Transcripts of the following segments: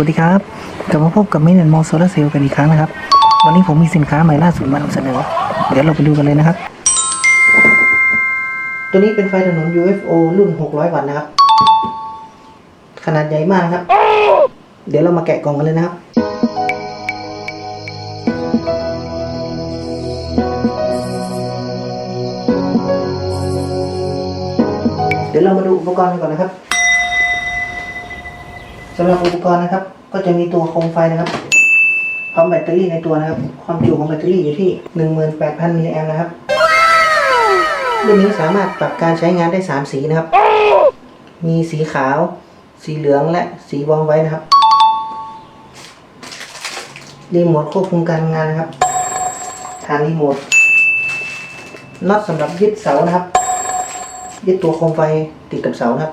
วัสดีครับ กลับมาพบกับมินแอนมอลโซลาเซลกันอีกครั้งนะครับ วันนี้ผมมีสินค้าใหม่ล่าสุดมานำเสนอ เดี๋ยวเราไปดูกันเลยนะครับ ตัวนี้เป็นไฟถนน UFO รุ่น 600 วัตต์นะครับ ขนาดใหญ่มากครับ เดี๋ยวเรามาแกะกล่องกันเลยนะครับเดี๋ยวเรามาดูอุปกรณ์กันก่อนนะครับสำหรับอุปกรณ์นะครับ ก็จะมีตัวโคมไฟนะครับพร้อมแบตเตอรี่ในตัวนะครับ ความจุของแบตเตอรี่อยู่ที่ 18,000มิลลิแอมป์นะครับรุ่นนี้สามารถปรับการใช้งานได้ 3 สีนะครับ มีสีขาว สีเหลืองและสีวองไว้นะครับ รีโมทควบคุมการทำงานนะครับฐานรีโมทน็อตสำหรับยึดเสานะครับ ยึดตัวโคมไฟติดกับเสานะครับ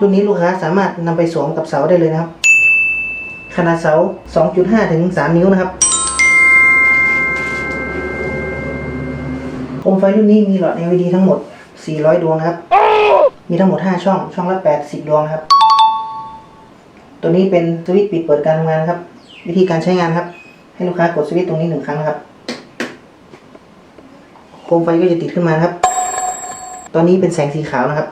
รุ่นนี้ลูกค้าสามารถนำไปสวมกับเสาได้เลยนะครับข นาดเสา 2.5 ถึง 3 นิ้วนะครับโคมไฟรุ่นนี้มีหลอด LED ทั้งหมด 400 ดวงนะครับ มีทั้งหมด 5 ช่อง ช่องละ 80 ดวงครับ ตัวนี้เป็นสวิตช์ปิดเปิดการทำงานครับ วิธีการใช้งานครับ ให้ลูกค้ากดสวิตช์ตรงนี้หนึ่งครั้งนะครับ โคมไฟก็จะติดขึ้นมาครับ ตอนนี้เป็นแสงสีขาวนะครับ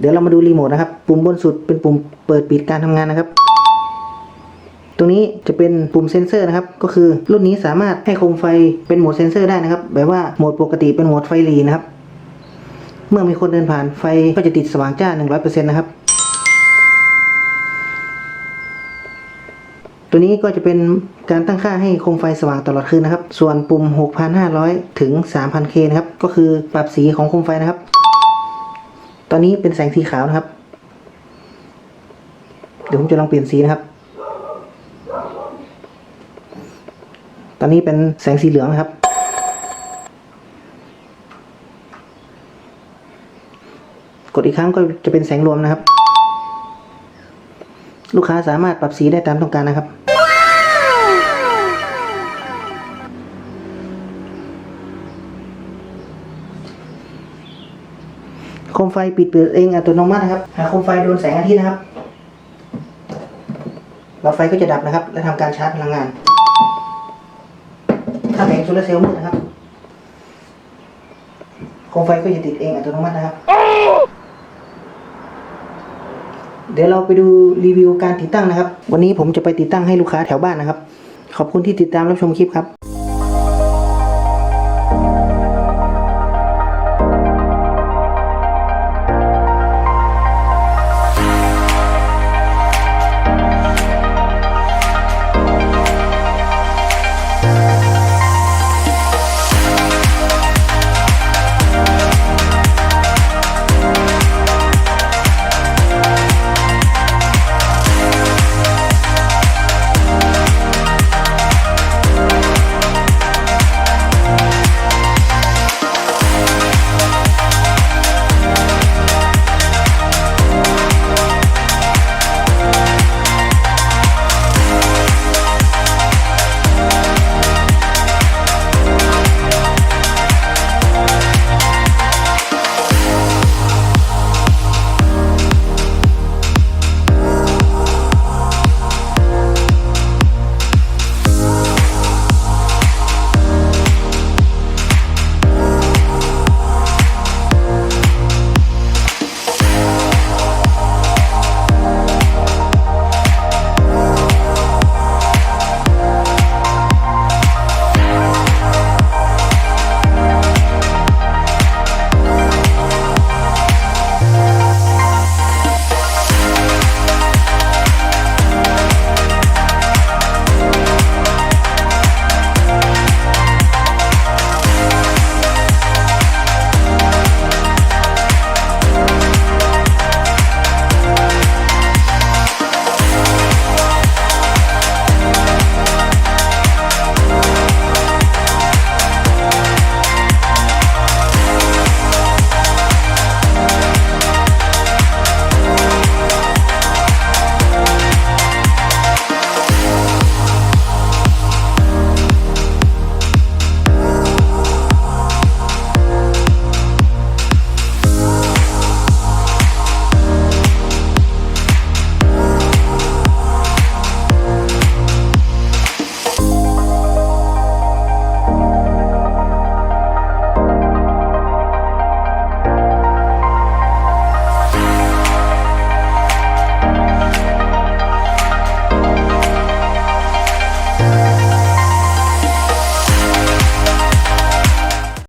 เดี๋ยวเรามาดูรีโมทนะครับ ปุ่มบนสุดเป็นปุ่มเปิดปิดการทำงานนะครับ ตรงนี้จะเป็นปุ่มเซนเซอร์นะครับ ก็คือรุ่นนี้สามารถให้โคมไฟเป็นโหมดเซนเซอร์ได้นะครับ แบบว่าโหมดปกติเป็นโหมดไฟหลีนะครับ เมื่อมีคนเดินผ่านไฟก็จะติดสว่างจ้า 100%นะครับ ตัวนี้ก็จะเป็นการตั้งค่าให้โคมไฟสว่างตลอดคืนนะครับ ส่วนปุ่ม 6,500 ถึง 3,000K นะครับ ก็คือปรับสีของโคมไฟนะครับ ตอนนี้เป็นแสงสีขาวนะครับ เดี๋ยวผมจะลองเปลี่ยนสีนะครับ ตอนนี้เป็นแสงสีเหลืองนะครับ กดอีกครั้งก็จะเป็นแสงรวมนะครับ ลูกค้าสามารถปรับสีได้ตามต้องการนะครับ โคมไฟปิดเปิดเองอัตโนมัตินะครับ หากโคมไฟโดนแสงอาทิตย์นะครับหลอดไฟก็จะดับนะครับ และทำการชาร์จพลังงาน ถ้าแผงโซลาร์เซลล์มืดนะครับ โคมไฟก็จะติดเองอัตโนมัตินะครับ เดี๋ยวเราไปดูรีวิวการติดตั้งนะครับ วันนี้ผมจะไปติดตั้งให้ลูกค้าแถวบ้านนะครับ ขอบคุณที่ติดตามรับชมคลิปครับ